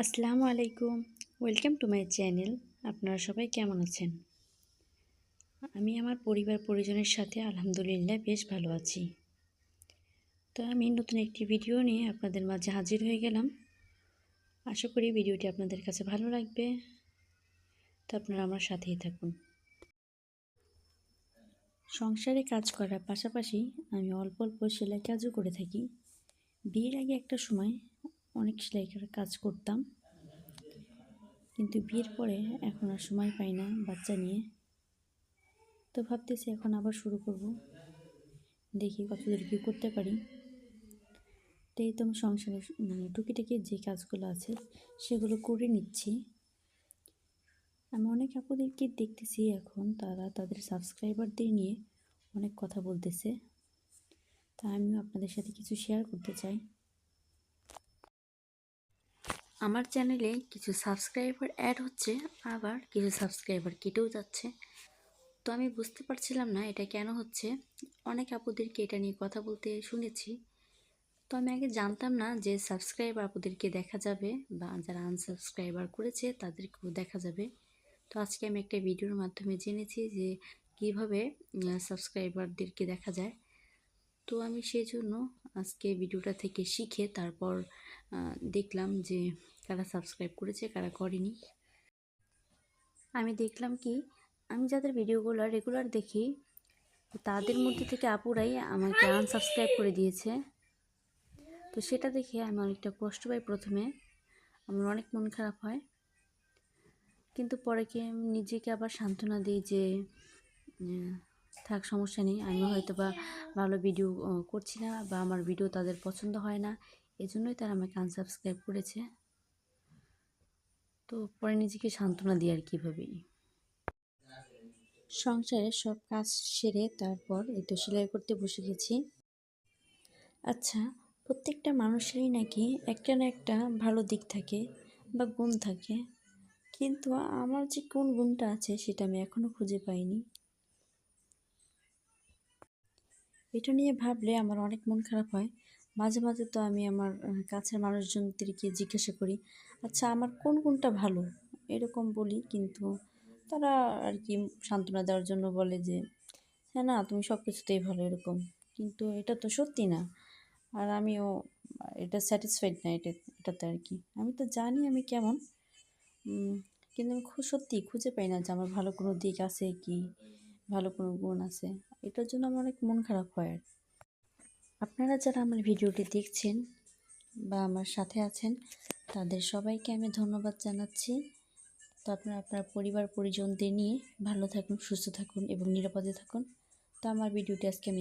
আসসালামু আলাইকুম। Welcome to my channel আপনারা সবাই কেমন আছেন? আমি আমার পরিবার পরিজনের সাথে আলহামদুলিল্লাহ বেশ ভালো আছি। তো আমি নতুন একটি ভিডিও নিয়ে আপনাদের মাঝে হাজির হয়ে গেলাম। আশা করি ভিডিওটি আপনাদের কাছে ভালো লাগবে। তো আপনারা আমার সাথেই থাকুন। সংসারে কাজ করার পাশাপাশি আমি অল্প অল্প সেলাই কাজও করে থাকি। বিয়ের আগে একটা সময় অনেক সেলাই কাজ করতাম। কিন্তু বিয়ের পরে এখন আর সময় পাই না বাচ্চা নিয়ে। তো ভাবতেছি এখন আবার শুরু করব। দেখি কতদূর কী করতে পারি। তো এই তো আমি সংসারে মানে টুকিটাকি যে কাজগুলো আছে সেগুলো করে নিচ্ছি। আমি অনেক আপুদেরকে দেখতেছি এখন, তারা তাদের সাবস্ক্রাইবারদের নিয়ে অনেক কথা বলতেছে। তা আমিও আপনাদের সাথে কিছু শেয়ার করতে চাই। আমার চ্যানেলে কিছু সাবস্ক্রাইবার অ্যাড হচ্ছে, আবার কিছু সাবস্ক্রাইবার কেটেও যাচ্ছে। তো আমি বুঝতে পারছিলাম না এটা কেন হচ্ছে। অনেক আপুদেরকে এটা নিয়ে কথা বলতে শুনেছি। তো আমি আগে জানতাম না যে সাবস্ক্রাইবার আপুদেরকে দেখা যাবে বা যারা আনসাবস্ক্রাইবার করেছে তাদেরকেও দেখা যাবে। তো আজকে আমি একটা ভিডিওর মাধ্যমে জেনেছি যে কীভাবে সাবস্ক্রাইবারদেরকে দেখা যায়। তো আমি সেই জন্য আজকে ভিডিওটা থেকে শিখে তারপর দেখলাম যে কারা সাবস্ক্রাইব করেছে, কারা করেনি। আমি দেখলাম কি, আমি যাদের ভিডিওগুলো রেগুলার দেখি, তাদের মধ্যে থেকে আপুরাই আমাকে আনসাবস্ক্রাইব করে দিয়েছে। তো সেটা দেখে আমি অনেকটা কষ্ট পাই প্রথমে, আমার অনেক মন খারাপ হয়। কিন্তু পরে কি আমি নিজেকে আবার সান্ত্বনা দিই যে থাক সমস্যা নেই আমি হয়তো বা ভালো ভিডিও করছি না বা আমার ভিডিও তাদের পছন্দ হয় না। এজন্যই তারা আমাকে আনসাবস্ক্রাইব করেছে। তো পরে নিজেকে সান্ত্বনা দিই আর কীভাবেই সংসারে সব কাজ সেরে তারপর এই তো সেলাই করতে বসে গেছি। আচ্ছা প্রত্যেকটা মানুষেরই নাকি একটা না একটা ভালো দিক থাকে বা গুণ থাকে। কিন্তু আমার যে কোন গুণটা আছে সেটা আমি এখনও খুঁজে পাইনি। এটা নিয়ে ভাবলে আমার অনেক মন খারাপ হয়। মাঝে মাঝে তো আমি আমার কাছের মানুষজনদেরকে জিজ্ঞাসা করি আচ্ছা আমার কোন কোনটা ভালো? এরকম বলি, কিন্তু তারা আর কি সান্ত্বনা দেওয়ার জন্য বলে যে হ্যাঁ না, তুমি সব কিছুতেই ভালো, এরকম। কিন্তু এটা তো সত্যি না। আর আমিও, এটা স্যাটিসফাইড না এটা, এটাতে আর কি আমি তো জানি আমি কেমন কিন্তু আমি খুব সত্যি খুঁজে পাই না যে আমার ভালো কোনো দিক আছে কি, ভালো কোনো গুণ আছে। এটার জন্য আমার অনেক মন খারাপ হয় আর আপনারা যারা আমার ভিডিওটি দেখছেন বা আমার সাথে আছেন, তাদের সবাইকে আমি ধন্যবাদ জানাচ্ছি। তো আপনারা, আপনার পরিবার, পরিজনদের নিয়ে ভালো থাকুন, সুস্থ থাকুন এবং নিরাপদে থাকুন। তো আমার ভিডিওটি আজকে আমি